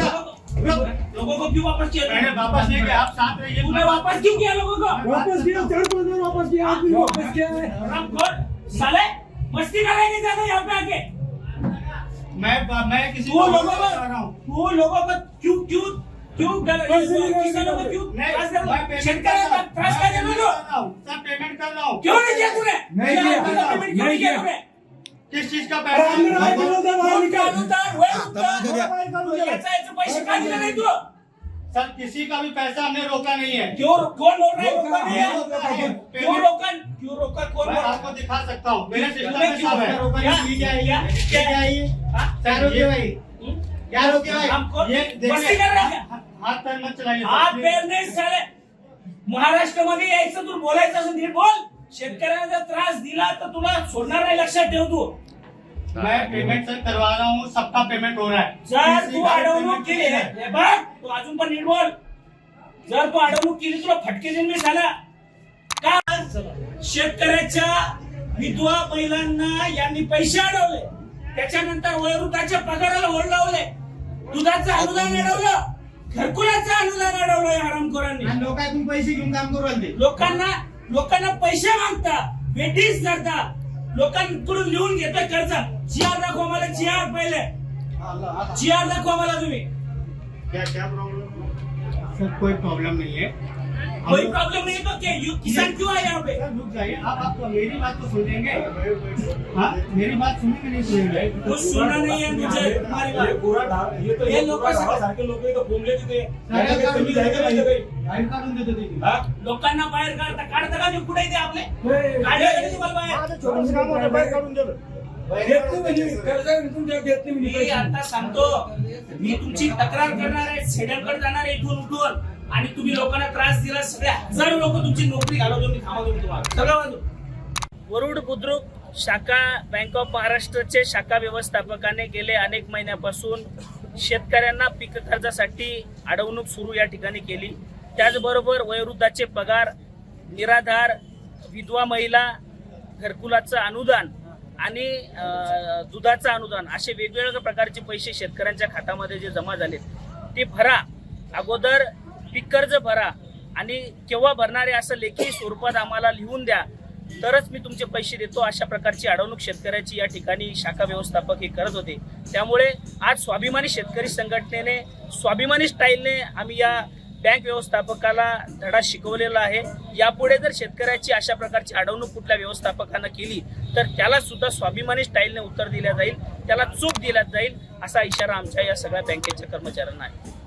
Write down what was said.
लोगों को क्यों वापस किया मैंने तूने? वापस नहीं किया आप साथ रहिए तूने वापस क्यों किया लोगों को वापस किया चार पाँच बार वापस किया आपने वापस किया है हरामखोर साले मस्ती करेंगे ज्यादा यहाँ पे आके मैं मैं किसी तू लोगों को तू लोगों को क्यों क्यों क्यों कर- पैसे नहीं देंगे किसानों को क्यों नहीं त्रास दे रहा मैं हूँ? पेमेंट शेतकऱ्यांना त्रास का देणार तू? सर पेमेंट कर रहा हूँ क्यों नहीं किया तूने नहीं क्या किया, आपका पेमेंट क्यों नहीं नहीं किया किया। तूने किस चीज का अरे अंदर पैसा आए बोलो तो बाहर कोण निकाल अनुदान, वय अनुदान, दबा के द्या. याचा याचे पैसे का दिले नाही तू सर किसी का भी पैसा हमने रोका नहीं है क्यों कौन बोल रहा है रोका रोका नहीं है? रोका है। क्यों रोका क्यों रोका कौन मैं बोल रहा है? आपको दिखा सकता हूँ मेरे सिस्टम तुमने में क्यों सब है रोका? क्या? क्या? क्या? क्या है ये? हाँ? सर रोके भाई हम्म? क्या रोके भाई हमको ये मस्ती है हात साले। महाराष्ट्रामध्ये यायचं तू बोलायचं असं नीट बोल. शेतकऱ्यांना जर त्रास दिला तर तुला सोडणार नाही लक्षात ठेव तू. मैं पेमेंट सर करवा रहा हूँ सबका पेमेंट हो रहा है। जर किसी तू का भी अडवणूक payment केली नहीं है। हे बघ तू अजून पण नीट बोल. जर तू अडवणूक केली तुला फटके देईन मी झाला. का? शेतकऱ्याच्या विधवा महिलांना यांनी पैसे अडवले. त्याच्यानंतर वयोवृद्धाच्या पगाराला ओढ लावले. दुधाचं अनुदान अडवलं घरकुलाचं अनुदान अडवलं या हरामखोरांनी. आणि लोकांकडून पैसे घेऊन काम करू राहिले. लोकांना लोकांना पैसे मागता वेटीस करता लोकांकडून लिहून घेतोय कर्ज. जिआर दाखवा मला जिआर पहिले. जिआर दाखवा मला तुम्ही. क्या क्या प्रॉब्लम सर कोई प्रॉब्लम नहीं है कोई प्रॉब्लम नहीं तो क्या? यू किसान क्यों आए यहाँ पे? रुक जाइए आप आप तो मेरी बात तो सुनेंगे। हाँ मेरी बात सुनेंगे नहीं सुनेंगे। कुछ सुनना नहीं है मुझे ये बात। पूरा ढा- ये तो लोकं लोक सगळे- सारखे लोक इथं बोंबले तिथे कमी का नाही काही? बाहेर काढून देतो ते हा? लोकांना बाहेर काढता काढता का कुठे ते आपले? काढले तुम्हाला बाहेर? छोटंसं काम होतं, बाहेर काढून. देत. म्हणजे कर्ज तुमच्या म्हणजे मी पैसे. आता सांगतो मी तुमची तक्रार करणार आहे सेडलकडे जाणार आहे इथून उठून. आणि तुम्ही लोकांना त्रास दिला सगळे हजारो लोक तुमची नोकरी घालवतो मी थांबवतो मी तुम्हाला. सगळं बाजू वरुड बुद्रुक शाखा बँक ऑफ महाराष्ट्रचे शाखा व्यवस्थापकाने गेले अनेक महिन्यापासून शेतकऱ्यांना पीक कर्जासाठी अडवणूक सुरू या ठिकाणी केली. त्याचबरोबर वयोवृद्धाचे पगार निराधार विधवा महिला घरकुलाचं अनुदान आणि दुधाचं अनुदान असे वेगवेगळ्या प्रकारचे पैसे शेतकऱ्यांच्या खात्यामध्ये जे जमा झालेत ते भरा. अगोदर पीक कर्ज भरा आणि केव्हा भरणारे असं लेखी स्वरूपात आम्हाला लिहून द्या. तरच मी तुमचे पैसे देतो अशा प्रकारची अडवणूक शेतकऱ्याची या ठिकाणी शाखा व्यवस्थापक हे करत होते. त्यामुळे आज स्वाभिमानी शेतकरी संघटनेने स्वाभिमानी स्टाईलने आम्ही या बँक व्यवस्थापकाला धडा शिकवलेला आहे. यापुढे जर शेतकऱ्याची अशा प्रकारची अडवणूक कुठल्या व्यवस्थापकानं केली तर त्याला सुद्धा स्वाभिमानी स्टाईलने उत्तर दिल्या जाईल त्याला चूक दिल्या जाईल असा इशारा आमच्या या सगळ्या बँकेच्या कर्मचाऱ्यांना आहे.